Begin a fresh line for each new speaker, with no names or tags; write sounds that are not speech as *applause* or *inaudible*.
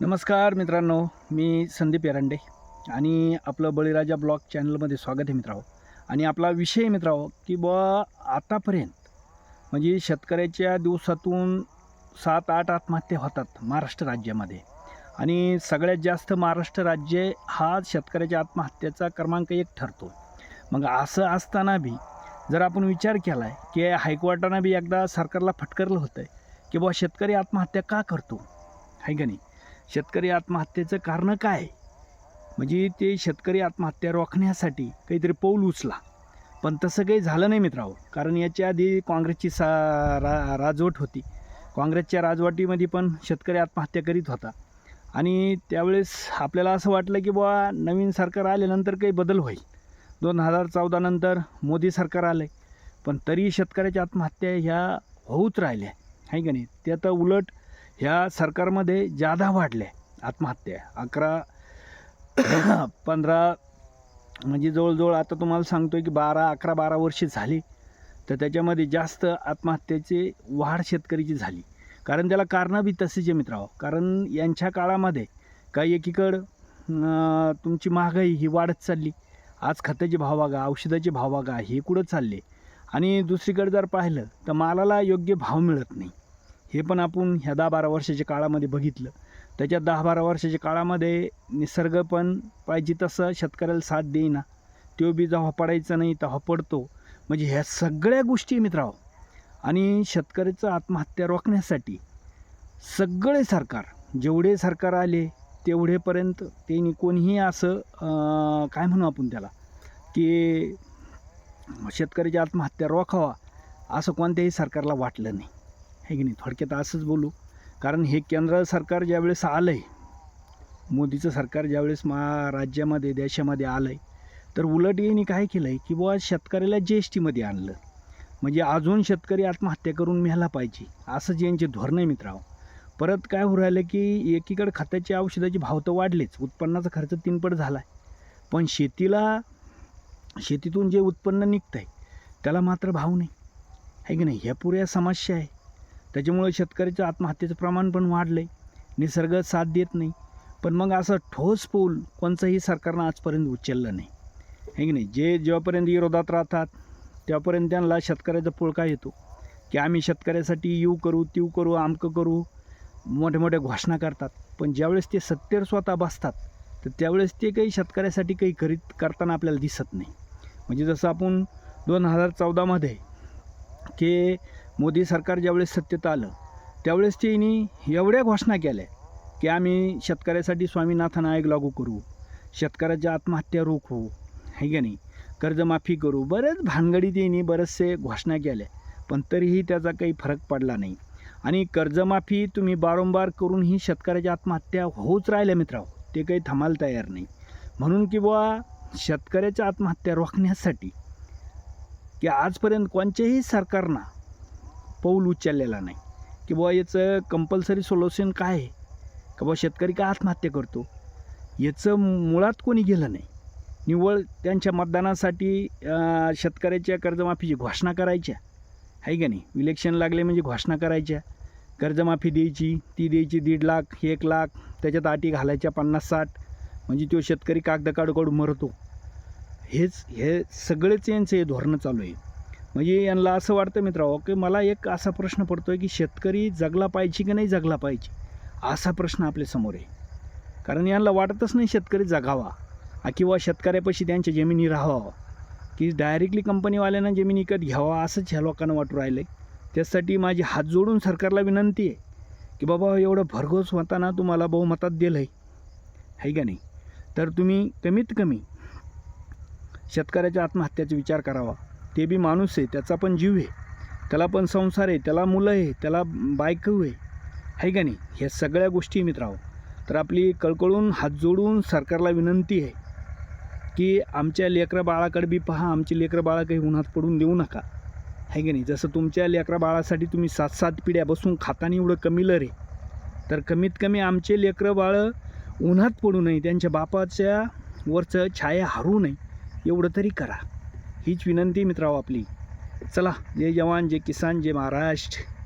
नमस्कार मित्रांनो मी संदीप एरंडे आणि आपलं बळीराजा ब्लॉग चॅनलमध्ये स्वागत आहे मित्रांनो. आणि आपला विषय मित्रांनो की बुवा आतापर्यंत म्हणजे शेतकऱ्याच्या दिवसातून सात आठ आत्महत्या होतात महाराष्ट्र राज्यामध्ये. आणि सगळ्यात जास्त महाराष्ट्र राज्य हा शेतकऱ्याच्या आत्महत्येचा क्रमांक एक ठरतो. मग असं असताना बी जर आपण विचार केला आहे की हायकोर्टानं बी एकदा सरकारला फटकारलं होतं की बुवा शेतकरी आत्महत्या का करतो? आहे का नाही? शेतकरी आत्महत्येचं कारण काय? म्हणजे ते शेतकरी आत्महत्या रोखण्यासाठी काहीतरी पाऊल उचला. पण तसं काही झालं नाही मित्रांनो. कारण याच्या आधी काँग्रेसची सा रा राजवट होती. काँग्रेसच्या राजवटीमध्ये पण शेतकरी आत्महत्या करीत होता. आणि त्यावेळेस आपल्याला असं वाटलं की बुवा नवीन सरकार आल्यानंतर काही बदल होईल. दोन हजार चौदानंतर मोदी सरकार आलं आहे पण तरी शेतकऱ्याच्या आत्महत्या ह्या होऊच राहिल्या. आहे का नाही? ते आता उलट ह्या सरकारमध्ये जादा वाढल्या आत्महत्या अकरा *coughs* पंधरा म्हणजे जवळजवळ आता तुम्हाला सांगतो की बारा अकरा बारा वर्षे झाली तर त्याच्यामध्ये जास्त आत्महत्येची वाढ शेतकरीची झाली. कारण त्याला कारणं बी तसेच आहे कारण यांच्या काळामध्ये काही एकीकडं तुमची महागाई ही वाढत चालली. आज खताचे भाव वागा औषधाचे भाव वागा हे कुठं चालले? आणि दुसरीकडे जर पाहिलं तर मालाला योग्य भाव मिळत नाही. हे पण आपण ह्या दहा बारा वर्षाच्या काळामध्ये बघितलं. त्याच्या दहा बारा वर्षाच्या काळामध्ये निसर्ग पण पाहिजे तसं शेतकऱ्याला साथ देईना. तो बी जेव्हा पडायचा नाही तेव्हा पडतो. म्हणजे ह्या सगळ्या गोष्टी मित्राव आणि शेतकऱ्याचं आत्महत्या रोखण्यासाठी सगळे सरकार जेवढे सरकार आले तेवढेपर्यंत त्यांनी कोणीही असं काय म्हणू आपण त्याला की शेतकऱ्याची आत्महत्या रोखावा असं कोणत्याही सरकारला वाटलं नाही. आहे की नाही? थोडक्यात असंच बोलू. कारण हे केंद्र सरकार ज्यावेळेस आलं आहे मोदीचं सरकार ज्यावेळेस मा राज्यामध्ये देशामध्ये आलं आहे तर उलट यांनी काय केलं आहे की बुवा शेतकऱ्याला जी एस टीमध्ये आणलं. म्हणजे अजून शेतकरी आत्महत्या करून मिळाला पाहिजे असंच यांचे धोरण आहे मित्रांनो. परत काय होऊ राहिलं की एकीकडे खताचे औषधाचे भाव तर वाढलेच उत्पन्नाचा खर्च तीनपट झाला आहे पण शेतीला शेतीतून जे उत्पन्न निघतं आहे त्याला मात्र भाव नाही. आहे की नाही? ह्या पुऱ्या समस्या आहे. त्याच्यामुळे शेतकऱ्याचं आत्महत्येचं प्रमाण पण वाढलं आहे निसर्ग साथ देत नाही. पण मग असं ठोस पूल कोणचंही सरकारनं आजपर्यंत उचललं नाही. हे की नाही? जे जेव्हापर्यंत विरोधात राहतात तेव्हापर्यंत त्यांना शेतकऱ्याचा पुळका येतो. की आम्ही शेतकऱ्यासाठी येऊ करू तीव करू आमकं करू मोठ्या मोठ्या घोषणा करतात. पण ज्यावेळेस ते सत्तेवर स्वतः बसतात तर त्यावेळेस ते काही शेतकऱ्यासाठी काही करीत करताना आपल्याला दिसत नाही. म्हणजे जसं आपण दोन हजार चौदामध्ये की मोदी सरकार ज्यावेळेस सत्तेत आलं त्यावेळेस त्यांनी एवढ्या घोषणा केल्या की आम्ही शेतकऱ्यासाठी स्वामीनाथन आयोग लागू करू शेतकऱ्याच्या आत्महत्या रोखू हे की नाही? कर्जमाफी करू बरेच भानगडी त्यांनी बरेचसे घोषणा केल्या पण तरीही त्याचा काही फरक पडला नाही. आणि कर्जमाफी तुम्ही बारंबार करूनही शेतकऱ्याच्या आत्महत्या होऊच राहिल्या मित्रांनो ते काही थांबायला तयार नाही. म्हणून की बुवा शेतकऱ्याच्या आत्महत्या रोखण्यासाठी की आजपर्यंत कोणत्याही सरकारनं पाऊल उचललेला नाही. की बुवा याचं कंपल्सरी सोल्युशन काय आहे? का बुवा शेतकरी का आत्महत्या करतो? याचं मुळात कोणी गेलं नाही. निव्वळ त्यांच्या मतदानासाठी शेतकऱ्याच्या कर्जमाफीची घोषणा करायच्या. आहे का नाही? इलेक्शन लागले म्हणजे घोषणा करायच्या. कर्जमाफी द्यायची ती द्यायची दीड लाख एक लाख त्याच्यात आटी घालायच्या पन्नास साठ. म्हणजे तो शेतकरी कागद काढू काढू मरतो. हेच हे सगळेच यांचं हे धोरणं चालू आहे. म्हणजे यांना असं वाटतं मित्रांनो की मला एक असा प्रश्न पडतो आहे की शेतकरी जगला पाहिजे की नाही जगला पाहिजे? असा प्रश्न आपल्यासमोर आहे. कारण यांना वाटतच नाही शेतकरी जगावा किंवा शेतकऱ्यापाशी त्यांच्या जमिनी राहावा. की डायरेक्टली कंपनीवाल्यांना जमीन विकत घ्यावा असंच ह्या लोकांना वाटू राहिलं आहे त्यासाठी माझी हात जोडून सरकारला विनंती आहे की बाबा एवढं भरघोस होताना तुम्हाला बहुमतात दिलं आहे आहे का नाही? तर तुम्ही कमीत कमी शेतकऱ्याच्या आत्महत्याचा विचार करावा. ते बी माणूस आहे त्याचा पण जीव आहे. त्याला पण संसार आहे त्याला मुलं आहे त्याला बायको आहे. आहे का नाही? ह्या सगळ्या गोष्टी मित्रांनो तर आपली कळकळून हात जोडून सरकारला विनंती आहे की आमच्या लेकरा बाळाकडे बी पहा आमची लेकरं बाळा काही उन्हात पडून देऊ नका. आहे की नाही? जसं तुमच्या लेकरा बाळासाठी तुम्ही सात सात पिढ्या बसून खाताना एवढं कमीलं रे. तर कमीत कमी आमचे लेकरं बाळं उन्हात पडू नये त्यांच्या बापाच्या वरचं छाया हरू नये. एवढं तरी करा. हीच विनंती मित्रांनो आपली. चला जय जवान जय किसान जय महाराष्ट्र.